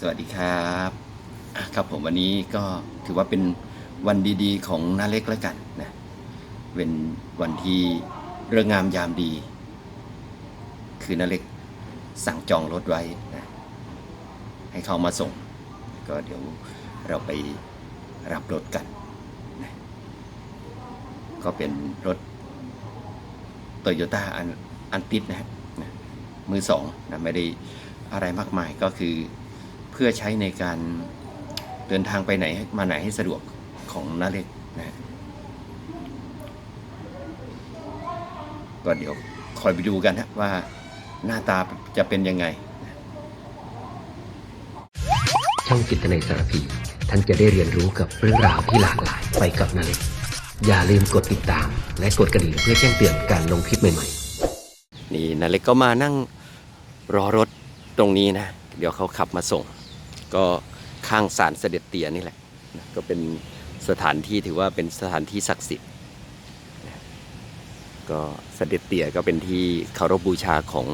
สวัสดีครับครับผมวันนี้ก็ถือว่าเป็นวันดีๆ ของน้าเล็กแล้วกันนะเป็นวันที่เรื่องงามยามดี คือน้าเล็กสั่งจองรถไว้นะให้เขามาส่ง ก็เดี๋ยวเราไปรับรถกันนะก็เป็นรถโตโยต้าอันอันติดนะฮะนะมือสองนะไม่ได้อะไรมากมายก็คือ เพื่อใช้ในการเดินทางไปไหนมาไหนให้สะดวกของน้าเล็กนะฮะก็เดี๋ยวคอยไปดูกันนะว่าหน้าตาจะเป็นยังไง ช่องจิตในสารพี ท่านจะได้เรียนรู้กับเรื่องราวที่หลากหลายไปกับนาเล็ก อย่าลืมกดติดตาม และกดกระดิ่งเพื่อแจ้งเตือนการลงคลิปใหม่ๆ นี่นาเล็กก็มานั่งรอรถตรงนี้นะ เดี๋ยวเขาขับมาส่ง ก็ข้างศาลเสด็จเตียนี่แหละก็เป็นสถานที่ถือว่าเป็นสถานที่ศักดิ์สิทธิ์ก็เสด็จเตียก็เป็นที่เคารพบูชาของ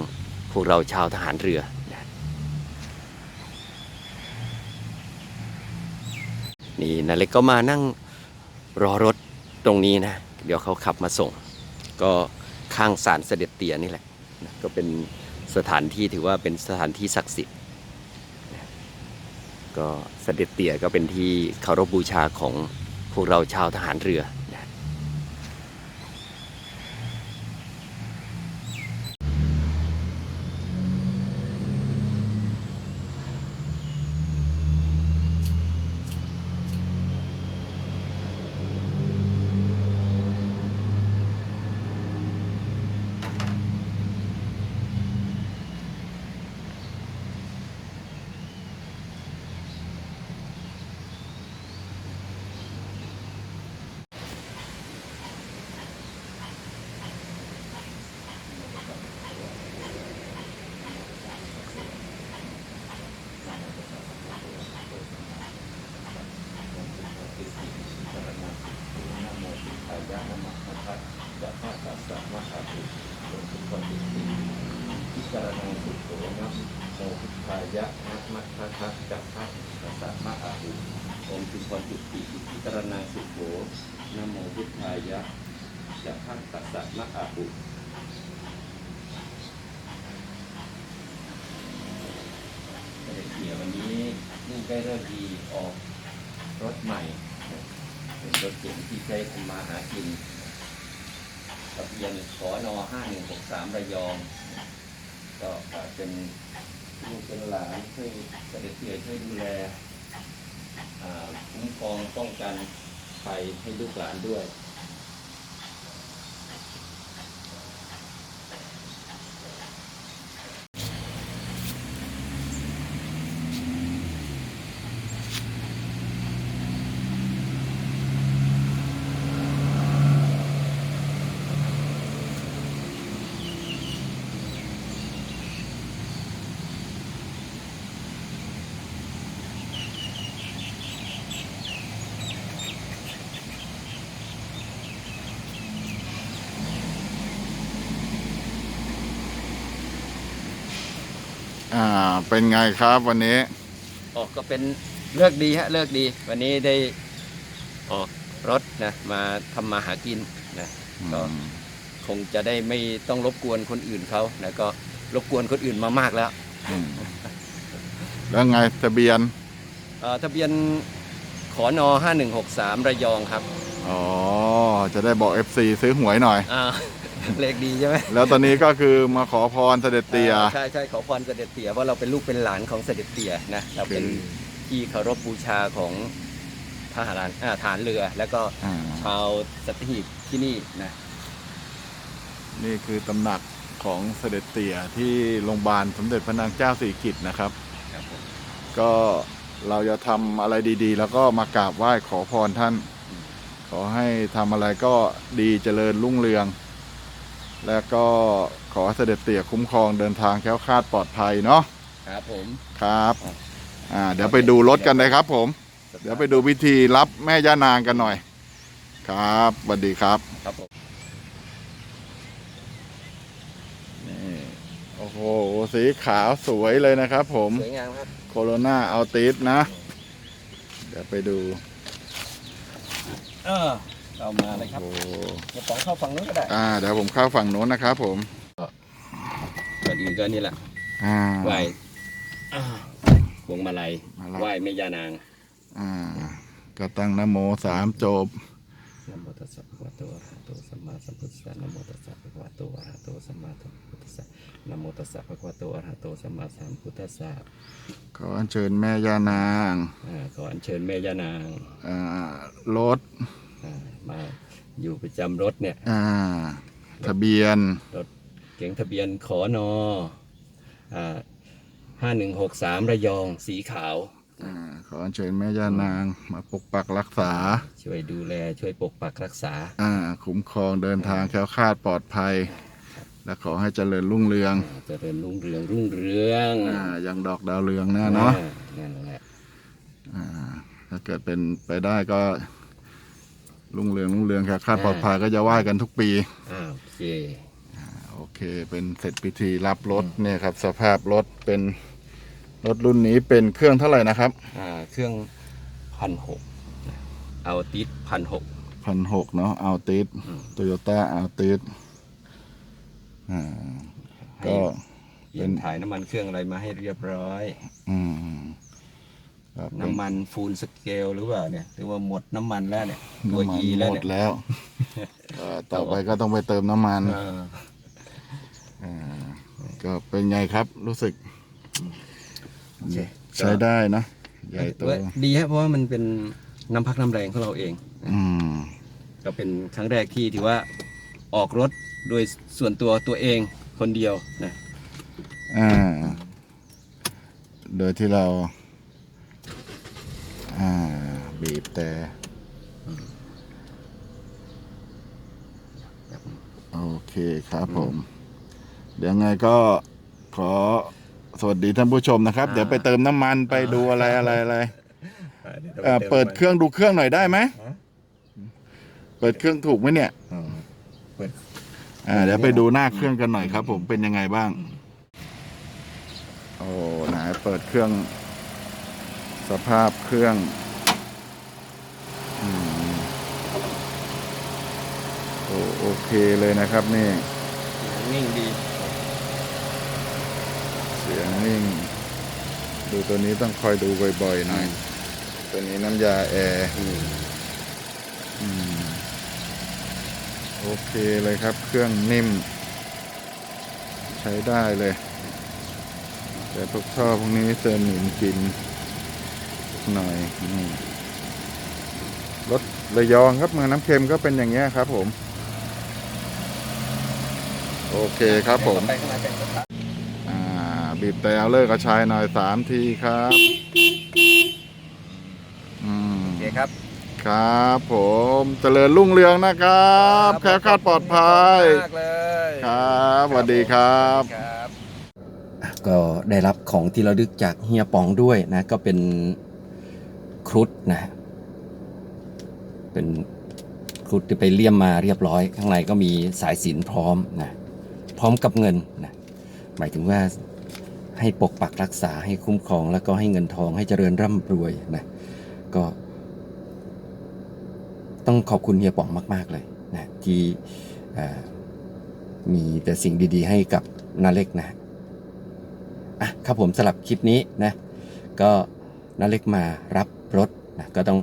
พวกเราชาวทหารเรือนะนี่นาเล็กก็มานั่งรอรถตรงนี้นะ เดี๋ยวเขาขับมาส่ง ก็ข้างศาลเสด็จเตียนี่แหละ ก็เป็นสถานที่ถือว่าเป็นสถานที่ศักดิ์สิทธิ์ ก็เสด็จเตี่ยก็เป็นที่เคารพบูชาของพวกเราชาวทหารเรือ จารณาสุโขนะโมพิทายะนะมัทธะทะจักขะตัสสะมะอะหุองค์จุพรจุติพิจารณาสุโขนะโมพุทธายะจักขะตัสสะมะอะหุเด็จเตี่ยวันนี้นี่ใกล้เริ่มดีออกรถใหม่ เป็นรถเก๋งที่ใช้ทำมาหากินทะเบียนขอนอ5163 ระยอง ก็อาจเป็นลูกเป็นหลานช่วยเสด็จเสียช่วยดูแลคุ้มครองป้องกันภัยให้ลูกหลานด้วย อ่าเป็นไงครับวันนี้ ออกก็เป็นเลิกดีฮะเลิกดี วันนี้ได้ออกรถนะมาทำมาหากินนะก็คงจะได้ไม่ต้องรบกวนคนอื่นเขานะก็รบกวนคนอื่นมามากแล้วอืมแล้วไงทะเบียน เอ่อทะเบียนขอนอ5163 ระยองครับอ๋อ จะได้บอก FC ซื้อหวยหน่อย อ่า เลขดีใช่ไหมแล้วตอนนี้ก็คือมาขอพรเสด็จเตียอ่าใช่ใช่ขอพรเสด็จเตี่ยเพราะเราเป็นลูกเป็นหลานของเสด็จเตี่ยนะเราเป็นคือที่เคารพบูชาของทหารอ่าฐานเรือ แล้วก็อ่า ชาวสัตหีบที่นี่นะนี่คือตำหนักของเสด็จเตี่ยที่โรงพยาบาลสมเด็จพระนางเจ้าสิริกิติ์นะครับ ครับผมก็เราจะทำอะไรดีๆ แล้วก็มากราบไหว้ขอพรท่าน ขอให้ทำอะไรก็ดีเจริญรุ่งเรือง และก็ขอให้เสด็จเตี่ยคุ้มครองเดินทางแคล้วคลาดปลอดภัยเนาะครับผมครับอ่าเดี๋ยวไปดูรถกันเลยครับ ผม เดี๋ยวไปดูพิธีรับแม่ย่านางกันหน่อย ครับสวัสดีครับครับผมนี่โอ้โหสีขาวสวยเลยนะครับ ผมสวยงามครับโคโรนาเอาติสนะ เดี๋ยวไปดู เออ เอามาเลยครับโอ้เดี๋ยวป๋องเข้าฝั่งนู้นก็ได้อ่าเดี๋ยวผมเข้าฝั่งโน้นนะครับผม ก่อนอื่นก็นี่แหละอ่า ไหวอ่าพวงมาลัยมาลัย ไหวแม่ยานางอ่า ก็ตั้งนะโมสามจบ นะโมตัสสะภะคะวะโตอะระหะโตสัมมาสัมพุทธัสสะนะโมตัสสะภะคะวะโตอะระหะโตสัมมาสัมพุทธัสสะนะโมตัสสะภะคะวะโตอะระหะโตสัมมาสัมพุทธัสสะขออัญเชิญแม่ย่านาง อ่าขออัญเชิญแม่ย่านาง อ่ารถอ่า มาอยู่ประจำรถเนี่ย อ่า ทะเบียน รถเก๋งทะเบียนขอนอห้าหนึ่งหกสามระยองสีขาว อ่า ขออัญเชิญแม่ย่านางมาปกปักรักษา ช่วยดูแลช่วยปกปักรักษา อ่า คุ้มครองเดินทางแคล้วคลาดปลอดภัย และขอให้เจริญรุ่งเรือง เจริญรุ่งเรืองรุ่งเรืองอ่ายังดอกดาวเรืองแน่เนาะอ่นั่นแหละ อ่า ถ้าเกิดเป็นไปได้ก็ รุ่งเรืองรุ่งเรืองแคล้วคลาดปลอดภัยก็จะไหว้กันทุกปีอ้าวโอเคโอเค เป็นเสร็จพิธีรับรถเนี่ยครับ สภาพรถเป็นรถรุ่นนี้เป็นเครื่องเท่าไหร่นะครับอ่าเครื่องพันหกเอาติดพันหกพันหกเนาะเอาติสอืมโตโยต้าเอาติสอ่าให้ก็ เปลี่ยนถ่ายน้ำมันเครื่องอะไรมาให้เรียบร้อย อืม ก็เป็นน้ำมันฟูลสเกลหรือเปล่าเนี่ยหรือว่าหมดน้ำมันแล้วเนี่ยตัวน้ำมัน E แล้วหมเนี่ดยแล้วก็ต่อไปก็ต้องไปเติมน้ำมันเอออ่าก็เป็นไงครับรู้สึกโอเคใช้ได้นะใหญ่โตเว้ยดีฮะเพราะว่ามันเป็นน้ำพักน้ำแรงของเราเอง อืม ก็เป็นครั้งแรกที่ถือว่าออกรถโดยส่วนตัวตัวเองคนเดียวนะ อ่า โดยที่เรา อ่า บีบแต่โอเคครับผม เดี๋ยวไงก็ขอสวัสดีท่านผู้ชมนะครับ เดี๋ยวไปเติมน้ำมันไปดูอะไรอะไรอะไรเอ่อเปิดเครื่องดูเครื่องหน่อยได้ไหมฮะเปิดเครื่องถูกไหมเนี่ยอ๋อเปิดอ่าเดี๋ยวไปดูหน้าเครื่องกันหน่อยครับ ผมเป็นยังไงบ้าง โอ้ไหนเปิดเครื่อง สภาพเครื่องอืมโอ้โอเคเลยนะครับนี่ นิ่งดี เสียงนิ่ง ดูตัวนี้ต้องคอยดูบ่อยๆหน่อย ตัวนี้น้ำยาแอร์อืมอืมโอเคเลยครับ เครื่องนิ่ม ใช้ได้เลย แต่พวกท่อพวกนี้เติมหนุนกิน หน่อยนี่รถระยองครับเมืองน้ำเค็มก็เป็นอย่างเงี้ยครับ ผม โอเคครับผมไปข้างในเป็นสตาร์ทอ่าบีบแต่เอาเลิกกระชายหน่อยสามทีครับอืมโอเคครับ ครับผมเจริญรุ่งเรืองนะครับ แคล้วคลาดปลอดภัยมากเลยครับสวัสดีครับครับก็ได้รับของที่ระลึกจากเฮียป๋องด้วยนะ ก็เป็น ครุฑนะ เป็นครุฑที่ไปเลี่ยมมาเรียบร้อย ข้างในก็มีสายสินพร้อมนะพร้อมกับเงินนะหมายถึงว่าให้ปกปักรักษาให้คุ้มครอง แล้วก็ให้เงินทองให้เจริญร่ำรวยนะก็ ต้องขอบคุณเฮียป๋องมาก ๆ เลยนะที่มีแต่สิ่งดีๆ ให้กับนาเล็กนะอะครับผมสลับคลิปนี้นะ ก็นาเล็กมารับ รถนะก็ต้อง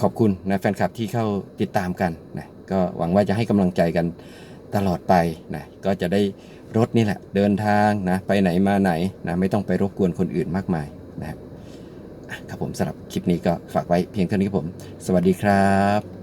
ขอบคุณนะแฟนคลับที่เข้าติดตามกันนะก็หวังว่าจะให้กำลังใจกันตลอดไปนะก็จะได้รถนี่แหละ เดินทางนะไปไหนมาไหนนะไม่ต้องไปรบกวนคนอื่นมากมายนะครับครับผมสำหรับคลิปนี้ก็ฝากไว้เพียงเท่านี้ครับผม สวัสดีครับ